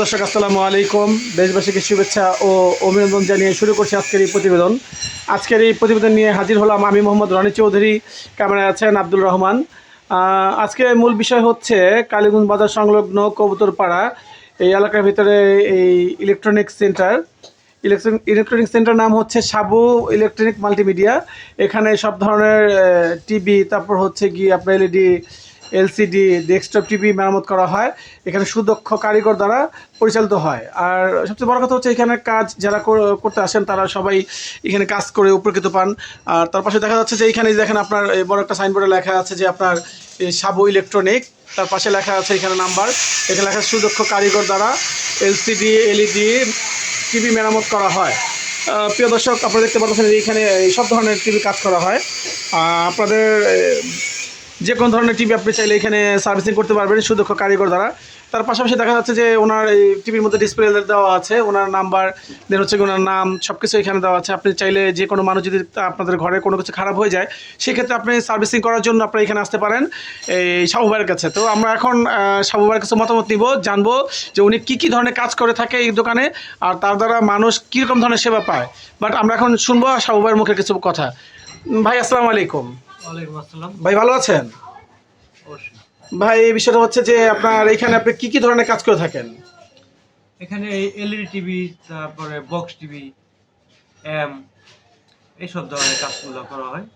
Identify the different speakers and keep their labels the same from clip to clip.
Speaker 1: দর্শক, আসসালামু আলাইকুম। দেশবাসীকে শুভেচ্ছা ও অভিনন্দন জানিয়ে শুরু করছি আজকের এই প্রতিবেদন। আজকের এই প্রতিবেদন নিয়ে হাজির হলাম আমি মোহাম্মদ রনি চৌধুরী, ক্যামেরায় আছেন আব্দুল রহমান। আজকে মূল বিষয় হচ্ছে কালীগঞ্জ বাজার সংলগ্ন কবুতরপাড়া, এই এলাকার ভিতরে এই electronics centre electronic electronic centre নাম হচ্ছে সাবু ইলেকট্রনিক মাল্টিমিডিয়া এখানে সব ধরনের টিভি তারপর হচ্ছে গিয়ে আপনার এলইডি এলসিডি ডেস্কটপ টিভি মেরামত করা হয়। এখানে সুদক্ষ কারিগর দ্বারা পরিচালিত হয়। আর সবচেয়ে বড় কথা হচ্ছে এখানে কাজ যারা কর- করতে আসেন, তারা সবাই এখানে কাজ করে উপকৃত পান। আর তার পাশে দেখা যাচ্ছে যে এখানে দেখেন আপনার বড় একটা সাইনবোর্ডে লেখা আছে যে আপনার সাবু ইলেকট্রনিক। তার পাশে লেখা আছে এখানে নাম্বার। এখানে লেখা সুদক্ষ কারিগর দ্বারা এলসিডি এলইডি টিভি মেরামত করা হয়। প্রিয় দর্শক, আপনারা দেখতে পাচ্ছেন এইখানে এই সব ধরনের টিভি কাজ করা হয়। আপনাদের যে কোনো ধরনের টিভি আপনি চাইলে এখানে সার্ভিসিং করতে পারবেন সুদক্ষ কারিগর দ্বারা। তার পাশাপাশি দেখা যাচ্ছে যে ওনার এই টিভির মধ্যে ডিসপ্লে দেওয়া আছে ওনার নাম্বার দেন হচ্ছে ওনার নাম সব কিছু এখানে দেওয়া আছে। আপনি চাইলে যে কোনো মানুষ যদি আপনাদের ঘরে কোনো কিছু খারাপ হয়ে যায় সেক্ষেত্রে আপনি সার্ভিসিং করার জন্য আপনারা এখানে আসতে পারেন এই সাবুবাইয়ের কাছে। তো আমরা এখন আহ, কাছে মতামত নিব জানব যে উনি কী কী ধরনের কাজ করে থাকে এই দোকানে আর তার দ্বারা মানুষ কীরকম ধরনের সেবা পায়। বাট আমরা এখন শুনব সাবু ভাইয়ের মুখে কিছু কথা। ভাই আসসালামু আলাইকুম। ভাই ভালো আছেন? ভাই এই বিষয়টা হচ্ছে যে আপনার এখানে আপনি কি কি ধরনের কাজ করে থাকেন?
Speaker 2: এখানে এলইডি টিভি তারপরে বক্স টিভি এম এইসব ধরনের কাজগুলো করা হয়।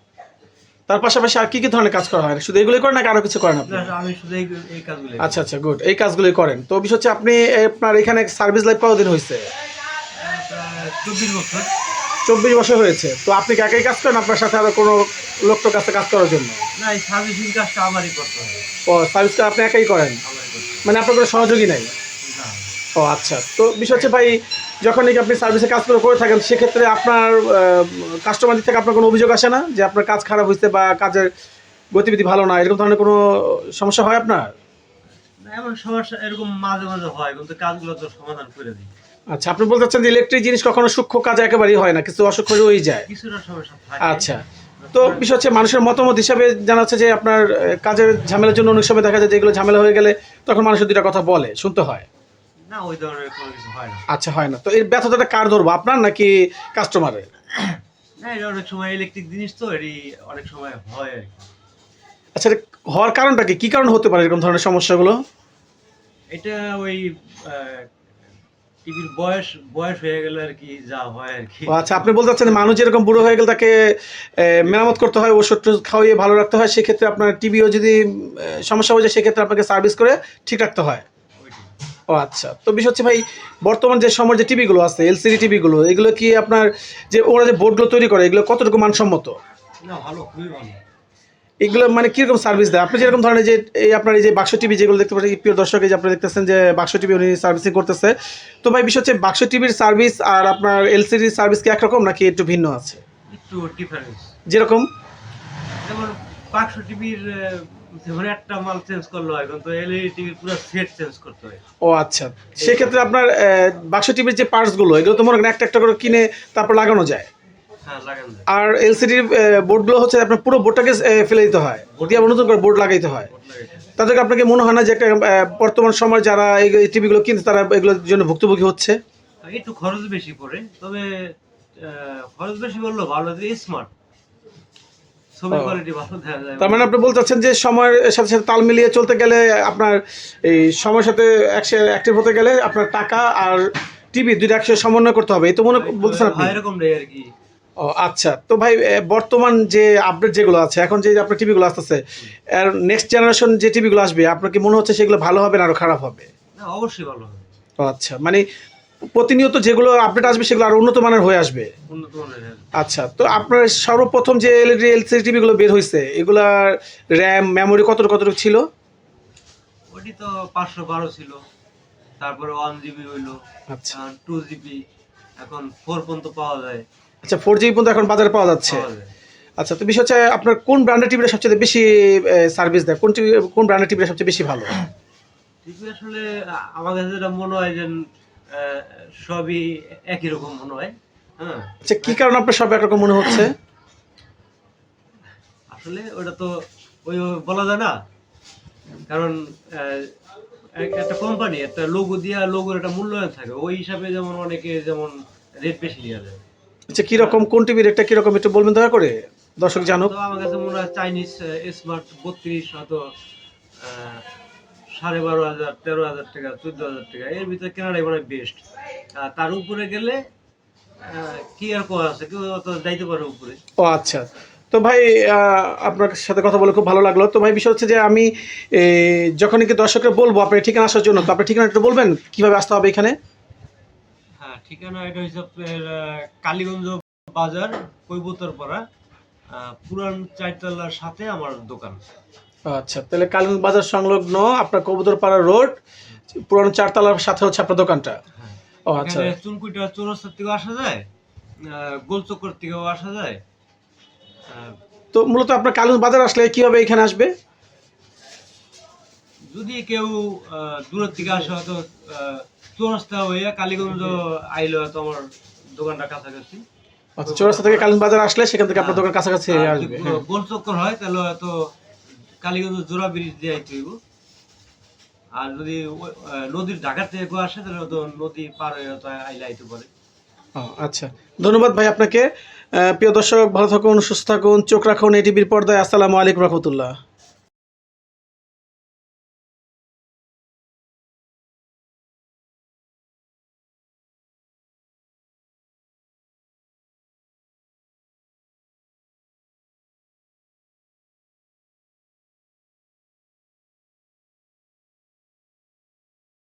Speaker 1: তার পাশাপাশি আর কি কি ধরনের কাজ করা হয়? শুধু এগুলোই করেন নাকি আরও কিছু করেন আপনি?
Speaker 2: না, আমি শুধু এই এই কাজগুলো
Speaker 1: আচ্ছা আচ্ছা গুড এই কাজগুলোই করেন। তো বিষয় হচ্ছে আপনি আপনার এখানে সার্ভিস লাইফ কতদিন হয়েছে
Speaker 2: চব্বিশ বছর।
Speaker 1: চব্বিশ বছর হয়েছে। তো আপনি কি একাই কাজ করেন আপনার সাথে আরও কোনো লোকটোর কাছে কাজ করার জন্য?
Speaker 2: না এই সার্ভিসিং কাজটা আমারই করতে হবে।
Speaker 1: ও সার্ভিস কাজ আপনি একাই করেন? মানে আপনার কোনো সহযোগী নাই? ও আচ্ছা। তো বিষয় হচ্ছে ভাই যখন নাকি আপনি সার্ভিসে কাজগুলো করে থাকেন সেক্ষেত্রে আপনার কাস্টমার থেকে আপনার কোনো অভিযোগ আসে না যে আপনার কাজ খারাপ হয়েছে বা কাজের গতিবিধি ভালো না? এরকম ধরনের কোনো সমস্যা হয় আপনার?
Speaker 2: এমন সমস্যা এরকম মাঝে মাঝে হয় কিন্তু কাজগুলো তো সমাধান করে দিই।
Speaker 1: আচ্ছা আপনি বলতে চাচ্ছেন যে ইলেকট্রিক জিনিস কখনো সূক্ষ্ম কাজ একেবারেই হয় না কিছু অসুখ হয়েই যায়।
Speaker 2: কিছুটা সমস্যা
Speaker 1: আচ্ছা তো বিষয় হচ্ছে মানুষের মতামত হিসাবে জানা যাচ্ছে যে আপনার কাজের ঝামেলার জন্য অনেক সময় দেখা যায় যে এগুলো ঝামেলা হয়ে গেলে তখন মানুষের দুটা কথা বলে শুনতে হয়।
Speaker 2: না ওই ধরনের কোনো কিছু হয় না।
Speaker 1: আচ্ছা হয় না। তো এই ব্যর্থতাটা কার ধরবো আপনার নাকি কাস্টমারের
Speaker 2: না এটা অনেক সময় ইলেকট্রিক জিনিস তো এটি অনেক সময় হয় আর কি।
Speaker 1: আচ্ছা এটা হওয়ার কারণটা কি? কি কারণ হতে পারে এরকম ধরনের সমস্যাগুলো?
Speaker 2: এটা ওই টিভির বয়স বয়স হয়ে গেলে আর কি যা হয় আর কি।
Speaker 1: আচ্ছা আপনি বলতে চাচ্ছেন মানুষ যেরকম বুড়ো হয়ে গেলে তাকে মেরামত করতে হয় ওষুধ খাওয়িয়ে ভালো রাখতে হয় সেক্ষেত্রে আপনার টিভিও যদি সমস্যা হয়ে যায় সেক্ষেত্রে আপনাকে সার্ভিস করে ঠিক রাখতে হয়। ও আচ্ছা তো বিষয় হচ্ছে ভাই বর্তমান যে সময়ের যে টিভিগুলো আছে এলসিডি টিভিগুলো এগুলো কি আপনার যে ওরা যে বোর্ডগুলো তৈরি করে এগুলো কতটুকু মানসম্মত?
Speaker 2: না ভালো খুবই ভালো।
Speaker 1: এগুলো মানে কীরকম সার্ভিস দেয়? আপনি যেরকম ধরনের যে এই আপনার এই যে বাক্স টিভি যেগুলো দেখতে পাচ্ছেন প্রিয় দর্শক এই যে আপনি দেখতেছেন যে বাক্স টিভি উনি সার্ভিসিং করতেছে। তো ভাই বিষয় হচ্ছে বাক্স টিভির সার্ভিস আর আপনার এলসিডি সার্ভিস কি একরকম নাকি একটু ভিন্ন আছে?
Speaker 2: একটু ডিফারেন্স
Speaker 1: যেরকম?
Speaker 2: যেমন বাক্স টিভির যেমন একটা মাল চেঞ্জ করলে হয় কিন্তু এলইডি টিভির পুরো সেট চেঞ্জ করতে হয়।
Speaker 1: ও আচ্ছা। সেক্ষেত্রে আপনার বাক্স টিভির যে পার্টসগুলো এগুলো তো মনে করেন একটা একটা করে কিনে তারপর লাগান যায়। আর এলসিডির বোর্ডগুলো হচ্ছে আপনার পুরো বোর্ডটাকে ফেলে দিতে হয়। দিয়ে আবার নতুন করে বোর্ড লাগাইতে হয়।
Speaker 2: হয়।
Speaker 1: তাদেরকে আপনাকে মনে হয় না যে একটা বর্তমান সময় যারা এই টিভিগুলো কিনছে তারা এগুলোর জন্য ভুক্তভোগী হচ্ছে?
Speaker 2: একটু খরচ বেশি পড়ে তবে খরচ বেশি বলল ভালো স্মার্ট
Speaker 1: তার মানে আপনি বলতে চাচ্ছেন যে সময়ের সাথে সাথে তাল মিলিয়ে চলতে গেলে আপনার এই সময়ের সাথে অ্যাক্টিভ হতে গেলে আপনার টাকা আর টিভি দুইটা একসাথে সমন্বয় করতে হবে এই তো মনে বলতেছেন আপনি?
Speaker 2: হ্যাঁ, এরকম আর কি।
Speaker 1: ও আচ্ছা। তো ভাই বর্তমান যে আপডেট যেগুলো আছে এখন যে আপনার টিভিগুলো আসতেছে আর নেক্সট জেনারেশন যে টিভিগুলো আসবে আপনার কি মনে হচ্ছে সেগুলো ভালো হবে না আরও খারাপ হবে?
Speaker 2: না অবশ্যই ভালো হবে।
Speaker 1: ও আচ্ছা। মানে প্রতিনিয়ত যেগুলো আপডেট আসবে সেগুলো আরও উন্নত মানের হয়ে আসবে?
Speaker 2: উন্নত মানের।
Speaker 1: আচ্ছা। তো আপনার সর্বপ্রথম যে এলইডি এলসিডি টিভিগুলো বের হয়েছে এগুলার র্যাম মেমোরি কতটুকু কতটুকু ছিল?
Speaker 2: ওটি তো পাঁচশো বারো ছিল। তারপরে ওয়ান জিবি হইল।
Speaker 1: আচ্ছা।
Speaker 2: টু জিবি এখন ফোর পর্যন্ত পাওয়া যায়।
Speaker 1: আচ্ছা ফোর জি পর্যন্ত এখন বাজারে পাওয়া যাচ্ছে। আচ্ছা তো বিষয় হচ্ছে আপনার কোন ব্র্যান্ডের টিভিটা সবচেয়ে বেশি সার্ভিস দেয়? কোন টিভি কোন ব্র্যান্ডের টিভিটা সবচেয়ে বেশি ভালো?
Speaker 2: টিভি আসলে আমার কাছে যেটা মনে হয় যে সবই একই রকম মনে হয় হ্যাঁ।
Speaker 1: আচ্ছা কি কারণে আপনার সব একরকম মনে হচ্ছে?
Speaker 2: আসলে ওটা তো ওই বলা যায় না। কারণ একটা কোম্পানি একটা লোগো দিয়া লোগোর একটা মূল্যায়ন থাকে। ওই হিসাবে যেমন অনেকে যেমন রেট বেশি নিয়ে যায়
Speaker 1: আচ্ছা কীরকম কোন টিভির রেটটা কীরকম একটু বলবেন দয়া করে? দর্শক জানুক।
Speaker 2: আমার কাছে মনে হয় চাইনিজ স্মার্ট বত্রিশ আহ, সাড়ে বারো হাজার তেরো হাজার টাকা চোদ্দ হাজার টাকা এর ভিতরে কেনাটাই মানে বেস্ট তার উপরে গেলে কি আর করা আছে? কেউ তো যাইতে পারে উপরে।
Speaker 1: ও আচ্ছা। তো ভাই আপনার সাথে কথা বলে খুব ভালো লাগল। তো ভাই বিষয় হচ্ছে যে আমি এ, যখন কি দর্শকরা বলব আপনার ঠিকানা আসার জন্য তো আপনার ঠিকানা একটু বলবেন? কীভাবে আসতে হবে এখানে?
Speaker 2: ঠিকানা এটা হচ্ছে আপনার কালীগঞ্জ বাজার কৈবতর পাড়া পুরান চারতলার সাথে আমার দোকান
Speaker 1: আচ্ছা তাহলে কালিম বাজার সংলগ্ন আপনার কবুতরপাড়া রোড পুরানো চারতলার সাথে হচ্ছে আপনার দোকানটা।
Speaker 2: হ্যাঁ।
Speaker 1: ও আচ্ছা।
Speaker 2: চুনকুইটা চৌরাস্তার থেকেও আসা যায় গোলচক্কর থেকেও আসা যায়
Speaker 1: তো মূলত আপনার কালিম বাজার আসলে কীভাবে এখানে আসবে?
Speaker 2: যদি কেউ দূরের থেকে আসে হয়তো চৌরাস্তা হয়ে কালীগঞ্জ আইলে হয়তো আমার দোকানটা কাছাকাছি।
Speaker 1: আচ্ছা চৌরাস্তা থেকে কালিম বাজার আসলে সেখান থেকে আপনার দোকান কাছাকাছি আসবে হ্যাঁ।
Speaker 2: গোল চক্কর হয় তাহলে হয়তো কালীগঞ্জ জোড়া ব্রিজ দিয়ে আইতে হইব। আর যদি নদীর ঢাকার থেকে কেউ আসে তাহলে হয়তো নদী পার হয়ে হয়তো আইলে আইতে পারে।
Speaker 1: আচ্ছা। ধন্যবাদ ভাই আপনাকে। প্রিয় দর্শক ভালো থাকুন সুস্থ থাকুন চোখ রাখুন এটিভির পর্দায়। আসসালামু আলাইকুম রহমতুল্লাহ।